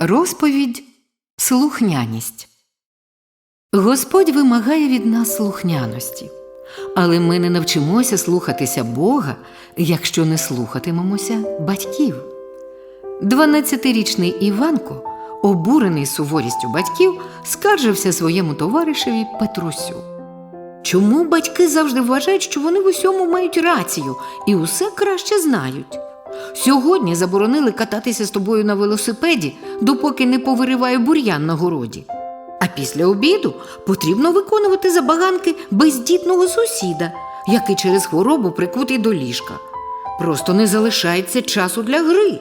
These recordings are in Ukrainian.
Розповідь Слухняність. Господь вимагає від нас слухняності, але ми не навчимося слухатися Бога, якщо не слухатимемося батьків. Дванадцятирічний Іванко, обурений суворістю батьків, скаржився своєму товаришеві Петрусю. Чому батьки завжди вважають, що вони в усьому мають рацію і усе краще знають? Сьогодні заборонили кататися з тобою на велосипеді, допоки не повириває бур'ян на городі. А після обіду потрібно виконувати забаганки бездітного сусіда, який через хворобу прикутий до ліжка. Просто не залишається часу для гри.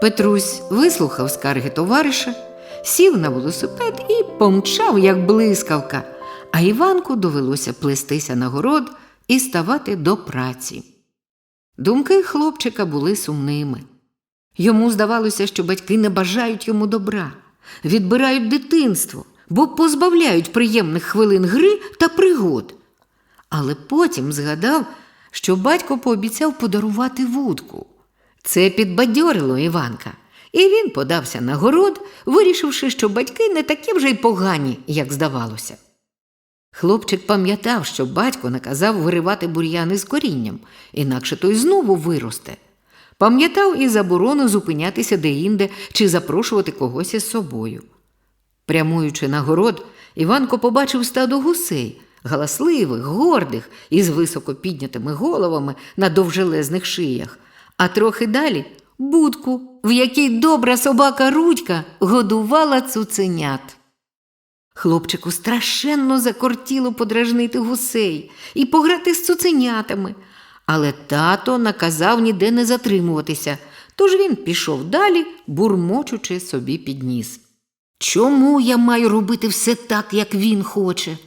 Петрусь вислухав скарги товариша, сів на велосипед і помчав, як блискавка, а Іванку довелося плестися на город і ставати до праці. Думки хлопчика були сумними. Йому здавалося, що батьки не бажають йому добра, відбирають дитинство, бо позбавляють приємних хвилин гри та пригод. Але потім згадав, що батько пообіцяв подарувати вудку. Це підбадьорило Іванка, і він подався на город, вирішивши, що батьки не такі вже й погані, як здавалося. Хлопчик пам'ятав, що батько наказав виривати бур'яни з корінням, інакше той знову виросте. Пам'ятав і заборону зупинятися деінде чи запрошувати когось із собою. Прямуючи на город, Іванко побачив стадо гусей, галасливих, гордих, із високо піднятими головами на довжелезних шиях, а трохи далі будку, в якій добра собака Рудька годувала цуценят. Хлопчику страшенно закортіло подражнити гусей і пограти з цуценятами, але тато наказав ніде не затримуватися, тож він пішов далі, бурмочучи собі під ніс. Чому я маю робити все так, як він хоче?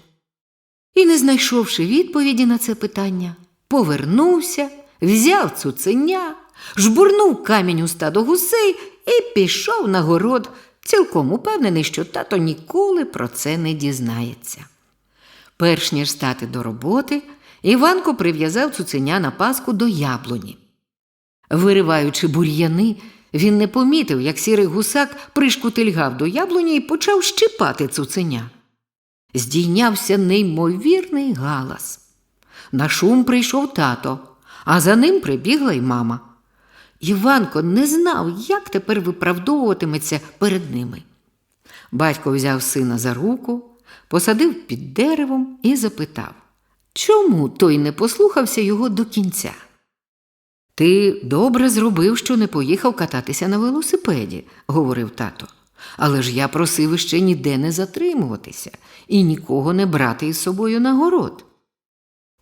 І, не знайшовши відповіді на це питання, повернувся, взяв цуценя, жбурнув камінь у стадо гусей і пішов на город, цілком упевнений, що тато ніколи про це не дізнається. Перш ніж стати до роботи, Іванко прив'язав цуценя на паску до яблуні. Вириваючи бур'яни, він не помітив, як сірий гусак пришкутильгав до яблуні і почав щипати цуценя. Здійнявся неймовірний галас. На шум прийшов тато, а за ним прибігла й мама. Іванко не знав, як тепер виправдовуватиметься перед ними. Батько взяв сина за руку, посадив під деревом і запитав, чому той не послухався його до кінця. Ти добре зробив, що не поїхав кататися на велосипеді, говорив тато. Але ж я просив іще ніде не затримуватися і нікого не брати із собою на город.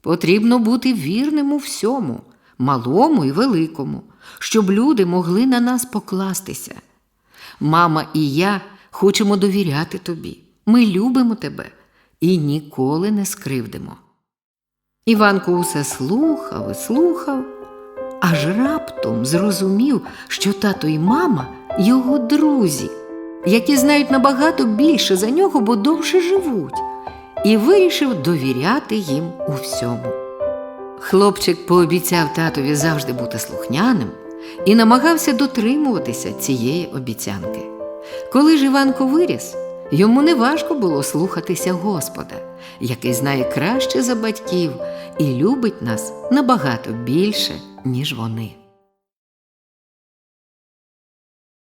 Потрібно бути вірним у всьому, малому і великому, щоб люди могли на нас покластися. Мама і я хочемо довіряти тобі. Ми любимо тебе і ніколи не скривдимо. Іванко усе слухав і слухав, аж раптом зрозумів, що тато і мама його друзі, які знають набагато більше за нього, бо довше живуть, і вирішив довіряти їм у всьому. Хлопчик пообіцяв татові завжди бути слухняним і намагався дотримуватися цієї обіцянки. Коли ж Іванко виріс, йому не важко було слухатися Господа, який знає краще за батьків і любить нас набагато більше, ніж вони.